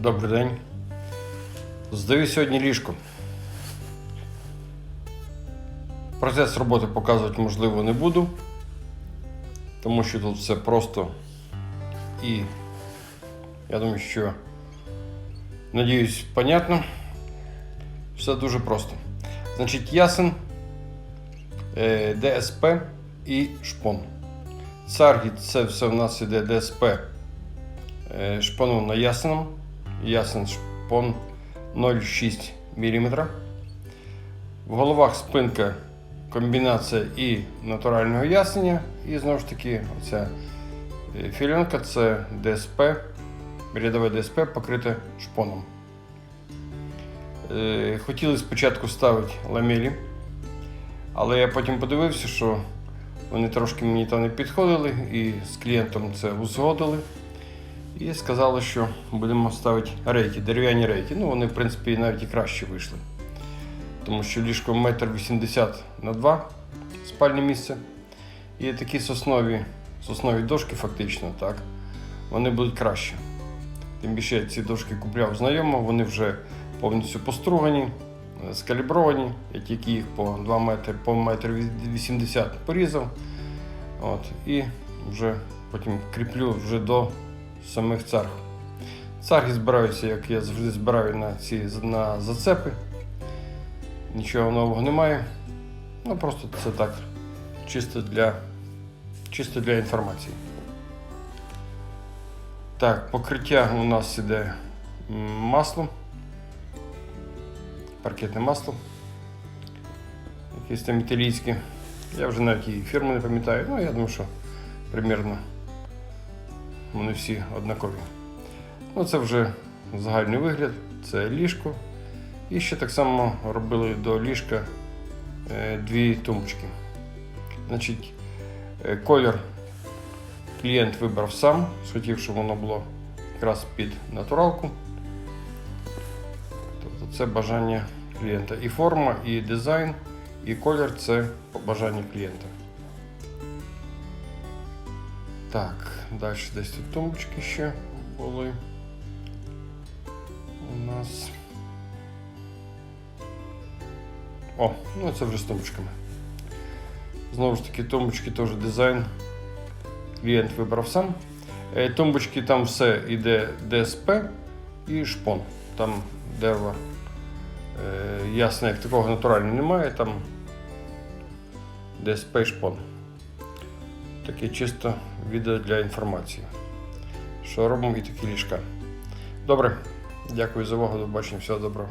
Добрий день. Здаю сьогодні ліжко. Процес роботи показувати можливо не буду, тому що тут все просто і я думаю, що надіюсь, понятно. Все дуже просто. Значить, ясен, е, ДСП і шпон. Царгіт це все в нас іде ДСП е, шпоном на ясеном. Ясен шпон 0,6 мм. В головах спинка комбінація і натурального ясеня. І знову ж таки, оця е, філенка це ДСП, рядове ДСП покрите шпоном. Е, Хотіли спочатку ставити ламелі, але я потім подивився, що вони трошки мені там не підходили, і з клієнтом це узгодили. І сказали, що будемо ставити рейки, дерев'яні рейки. Ну, вони, в принципі, навіть і краще вийшли. Тому що ліжко 1,80 м на 2 спальне місце. І такі соснові, соснові дошки, фактично, так, вони будуть краще. Тим більше я ці дошки купляв знайомо, вони вже повністю постругані, е, скалібровані. Я тільки їх по 2 метри, по 1,80 м порізав. От, і вже потім кріплю вже до самих царг. Царги збираються, як я завжди збираю на ці на зацепи. Нічого нового немає. Ну просто це так, чисто для, чисто для інформації. Так, покриття у нас іде м, масло. Паркетне масло. Якесь там італійське. Я вже навіть і фірму не пам'ятаю. Ну, я думаю, що примірно вони всі однакові. Ну, це вже загальний вигляд, це ліжко. І ще так само робили до ліжка е, дві тумбочки. Значить, е, колір клієнт вибрав сам, схотів, щоб воно було якраз під натуралку. Тобто це бажання клієнта. І форма, і дизайн, і колір це по бажанню клієнта. Так, далі десь тут тумбочки ще були. У нас. О, ну це вже з тумбочками. Знову ж таки, тумбочки теж дизайн. Клієнт вибрав сам. Е, Тумбочки там все йде ДСП і шпон. Там дерева е, ясно, як такого натурального немає, там ДСП і шпон. Таке чисто відео для інформації. Що робимо і такі ліжка. Добре, дякую за увагу, до побачення, всього доброго.